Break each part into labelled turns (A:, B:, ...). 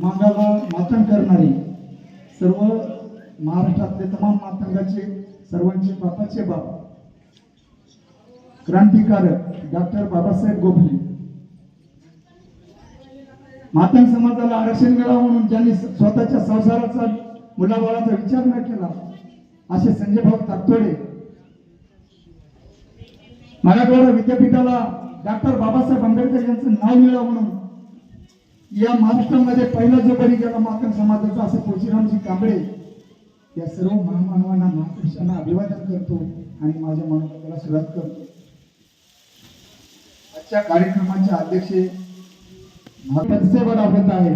A: मांगाला मातंग करणारे सर्व महाराष्ट्रातले तमाम मातंगाचे सर्वांचे बापाचे बाप क्रांतिकारक डॉक्टर बाबासाहेब गोखले. मातंग समाजाला आरक्षण मिळावं म्हणून ज्यांनी स्वतःच्या संसाराचा मुलाबाळाचा विचार न केला असे संजय भाऊ ताकतोडे मराठवाडा विद्यापीठाला डॉक्टर बाबासाहेब आंबेडकर यांचं नाव मिळावं म्हणून या महाराष्ट्रामध्ये पहिला जो बळी गेला माकन समाजाचा असं पोशीरामजी कांबळे या सर्व महामानवांना महापुरुषांना अभिवादन करतो आणि माझ्या मनोगताला सुरुवात करतो. आजच्या कार्यक्रमाचे अध्यक्ष पदसे बड़ा होत आहे.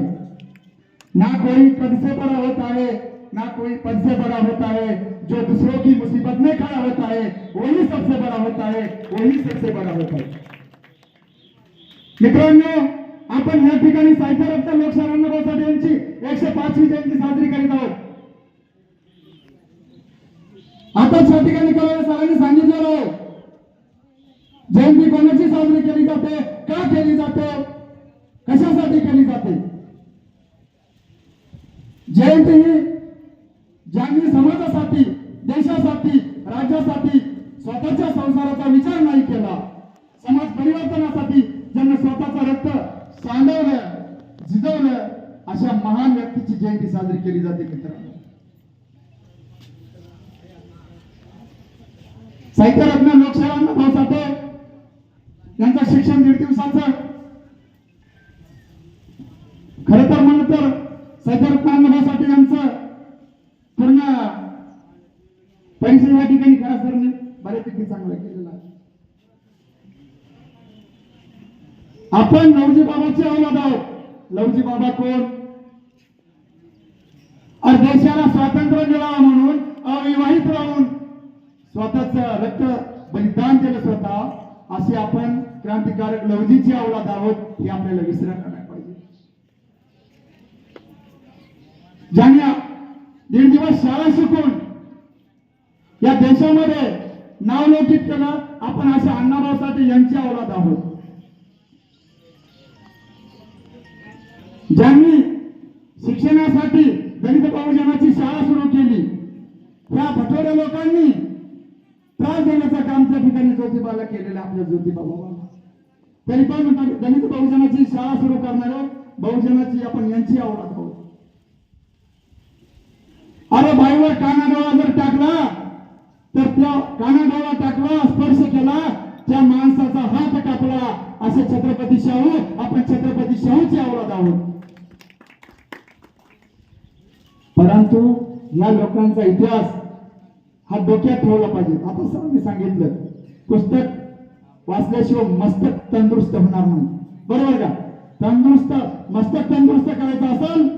A: ना कोई पदसे बड़ा होत आहे ना कोई पदसे बड़ा होत आहे. जो दूसरों की मुसीबत में खड़ा होता है वही सबसे बड़ा होता है वही सबसे बड़ा होता है मित्रांनो आपण या ठिकाणी साहित्यरत्न लोकशाही अण्णाभाऊ यांची एकशे पाचवी जयंती साजरी करीत आहोत. आताच या ठिकाणी कळवलं सरांनी सांगितलेलं आहे. जयंती कोणाची साजरी केली जाते? का केली जाते? कशासाठी केली जाते? जयंती ही ज्यांनी समाजासाठी देशासाठी राज्यासाठी स्वतःच्या संसाराचा विचार नाही केला समाज परिवर्तनासाठी ज्यांनी स्वतःचं रक्त सांडवलं झिजवलं अशा महान जयंती साजरी केली जाते मित्रांनो साहित्यरत्न लोकशाही भाऊ साठे यांचं शिक्षण दीड दिवसाचं. खर तर म्हणलं तर साहित्यरत्न भाऊ साठे यांचं पूर्ण परिसर या ठिकाणी खरा सरने बऱ्यापैकी चांगलं केलेलं आहे. आपण लवजी बाबाचे औलाद आहोत. लवजी बाबा कोण? देशाला स्वातंत्र्य मिळावं म्हणून अविवाहित राहून स्वतःच रक्त बलिदान केलं स्वतः असे आपण क्रांतिकारक लवजीची औलाद आहोत हे आपल्याला विसरायला नाही पाहिजे. ज्यांनी दीड दिवस शाळा शिकून या देशामध्ये नाव लौकिक केलं आपण अशा अण्णाभाऊ साठे यांची औलाद आहोत. ज्यांनी शिक्षणासाठी दलित बहुजनाची शाळा सुरू केली. ह्या भटोरे लोकांनी त्रास देण्याचं काम त्या ठिकाणी ज्योतिबाला केलेलं आपल्या ज्योतिबा बाबांना. तरी पण म्हणतात, दलित बहुजनाची शाळा सुरू करणारे बहुजनाची आपण यांची आवड आहोत. अरे बाईवर कानाडोळा जर टाकला तर त्या कानाडोळा टाकला स्पर्श केला त्या माणसाचा हात कापला असे छत्रपती शाहू आपण छत्रपती शाहूची आवडत आहोत. परंतु या लोकांचा इतिहास हा डोक्यात ठेवला पाहिजे. आता सरांनी सांगितलं पुस्तक वाचल्याशिवाय मस्तक तंदुरुस्त होणार नाही. बरोबर का? तंदुरुस्त मस्तक तंदुरुस्त करायचं असेल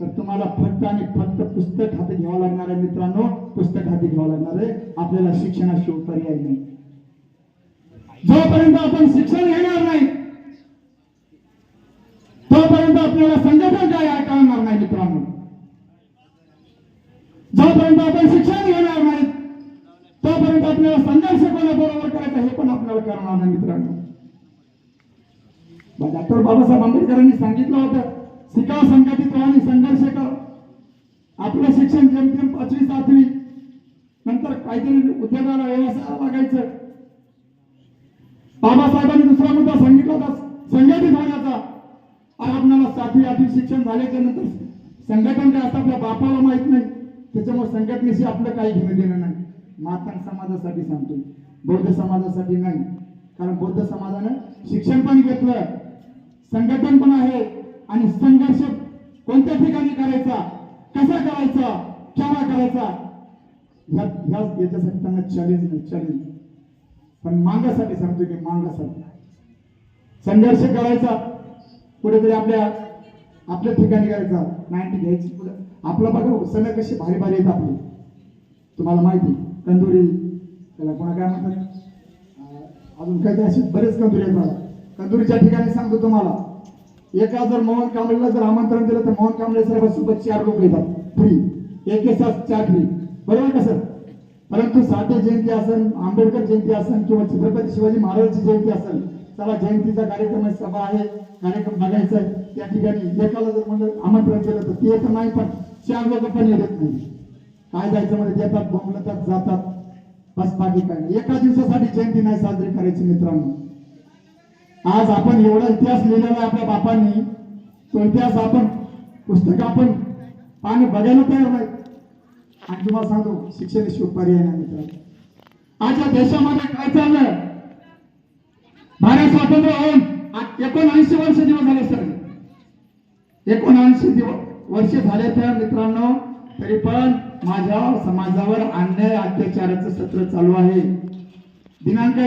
A: तर तुम्हाला फक्त आणि फक्त पुस्तक हाती घ्यावं लागणार आहे मित्रांनो. पुस्तक हाती घ्यावं लागणार आहे. आपल्याला शिक्षणाशिवाय पर्याय नाही. जोपर्यंत आपण शिक्षण घेणार नाही तोपर्यंत आपल्याला संघटन काय ऐकणार कळणार नाही मित्रांनो. जोपर्यंत आपण शिक्षण घेणार नाही तोपर्यंत आपल्याला संघर्ष कोणाबरोबर करायचा हे पण आपल्याला करणार नाही मित्रांनो. डॉक्टर बाबासाहेब आंबेडकरांनी सांगितलं होतं शिका संघटित व्हा आणि संघर्ष कर. आपलं शिक्षण जेमतेम पाचवी सातवी नंतर काहीतरी उद्योगाला व्यवसायाला लागायचं. बाबासाहेबांनी दुसरा मुद्दा सांगितला होता संघटित होण्याचा. आज आपल्याला सातवी आठवी शिक्षण झाल्याच्यानंतर संघटन काय असतं आपल्या बापाला माहीत नाही. त्याच्यामुळे संघटनेशी आपलं काही घेणं देणं नाही. मातंग समाजासाठी सांगतो. बौद्ध समाजासाठी नाही. कारण बौद्ध समाजानं शिक्षण पण घेतलं संघटन पण आहे आणि संघर्ष कोणत्या ठिकाणी करायचा कसा करायचा केव्हा करायचा ह्या ह्या याच्यासाठी त्यांना चॅलेंज नाही चॅलेंज पण मांगासाठी सांगतोय की मांगासाठी. संघर्ष करायचा कुठेतरी आपल्या आपल्या ठिकाणी करायचा. नाईन्टी घ्यायची पुढे. आपला बघा सण कशी भारी भारी आहेत आपली. तुम्हाला माहिती कंदुरी त्याला कोणा काय म्हणतात? अजून काही असे बरेच कंदुरी आहेत मला कंदुरीच्या ठिकाणी सांगतो तुम्हाला. एका जर मोहन कांबळेला जर आमंत्रण दिलं तर मोहन कांबळे साहेबांसोबत चार लोक येतात. फ्री. एक सात चार फ्री. बरोबर का सर? परंतु साठे जयंती असेल आंबेडकर जयंती असेल किंवा छत्रपती शिवाजी महाराजांची जयंती असेल चला जयंतीचा कार्यक्रम आहे सभा आहे कार्यक्रम बघायचा आहे. त्या ठिकाणी एकाला जर म्हणलं आमंत्रण केलं तर ते तर नाही पण चार लोक पण येत नाही. काय जायचं म्हणजे देतात बोंबलतात जातात. बस बाकी काय नाही. एका दिवसासाठी जयंती नाही साजरी करायची मित्रांनो. आज आपण एवढा इतिहास लिहिलेला आहे आपल्या बापांनी तो इतिहास आपण पुस्तक आपण पाणी बघायला तयार नाही. आणि तुम्हाला सांगतो शिक्षण शिव पर्याय नाही मित्रांनो. आज या देशामध्ये काय चाललंय? भारत स्वातंत्र्य होऊन एकोणऐंशी वर्ष दिवस झाले सर एकोणऐंशी दिवस. वर्ष झाले तर मित्रांनो तरी पण माझ्या समाजावर अन्याय अत्याचाराचं सत्र चालू आहे. दिनांक